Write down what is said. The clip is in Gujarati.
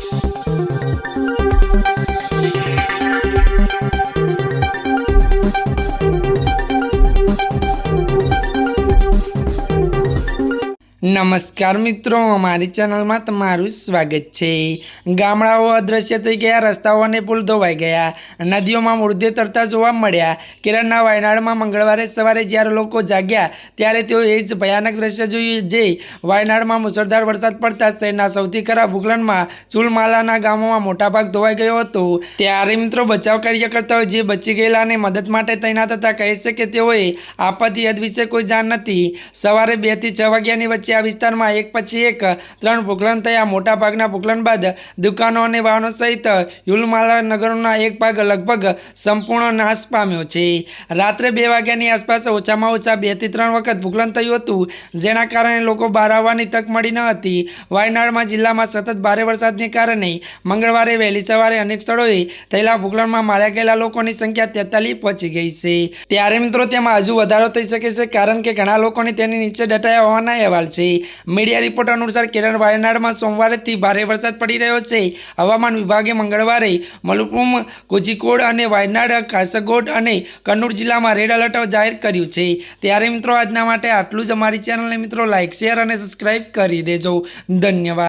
Thank you. નમસ્કાર મિત્રો, અમારી ચેનલમાં તમારું સ્વાગત છે. ગામડાઓ અદ્રશ્ય થઈ ગયા, રસ્તાઓ અને પુલ ધોવાઈ ગયા, નદીઓમાં મૃતદેહ તરતા જોવા મળ્યા. કેરળના વાયનાડમાં મંગળવારે સવારે જ્યારે લોકો જાગ્યા, ત્યારે તેઓ એ જ ભયાનક દ્રશ્ય જોયું જે વાયનાડમાં મુસળધાર વરસાદ પડતા શહેરના સૌથી ખરાબ ભૂગલનમાં ચુલમાલાના ગામોમાં મોટાભાગ ધોવાઈ ગયો હતો. ત્યારે મિત્રો, બચાવ કાર્યકર્તાઓ જે બચી ગયેલા અને મદદ માટે તૈનાત હતા, કહે છે કે તેઓએ આપત્તિ હદ વિશે કોઈ જાણ નથી. સવારે બેથી છ વાગ્યાની વચ્ચે આ વિસ્તારમાં એક પછી એક ત્રણ ભૂગલન થયા. મોટાભાગના ભૂગલન બાદ દુકાનો અને વાહનો સહિત યુલમાલા નગરોના એક ભાગ લગભગ સંપૂર્ણ નાશ પામ્યો છે. રાત્રે બે વાગ્યાની આસપાસ ઓછામાં ઓછા બેથી ત્રણ વખત ભૂગલન થયું હતું. જેના કારણે લોકો બહાર આવવાની તક મળી ન હતી. વાયનાડમાં જિલ્લામાં સતત ભારે વરસાદને કારણે મંગળવારે વહેલી સવારે અનેક સ્થળોએ થયેલા ભૂગલનમાં માર્યા ગયેલા લોકોની સંખ્યા તેતાલીસ પહોંચી ગઈ છે. ત્યારે મિત્રો, તેમાં હજુ વધારો થઈ શકે છે કારણ કે ઘણા લોકોને તેની નીચે દટાયા હોવાના અહેવાલ છે. મીડિયા રિપોર્ટ અનુસાર કેરળ વાયનાડમાં સોમવારેથી ભારે વરસાદ પડી રહ્યો છે. હવામાન વિભાગે મંગળવારે મલુપુમ કોઝિકોડ અને વાયનાડ કાસરગોડ અને કન્નૂર જિલ્લામાં રેડ એલર્ટ જાહેર કર્યું છે. ત્યારે મિત્રો, આજના માટે આટલું જ. અમારી ચેનલને મિત્રો લાઇક શેર અને સબસ્ક્રાઇબ કરી દેજો. ધન્યવાદ.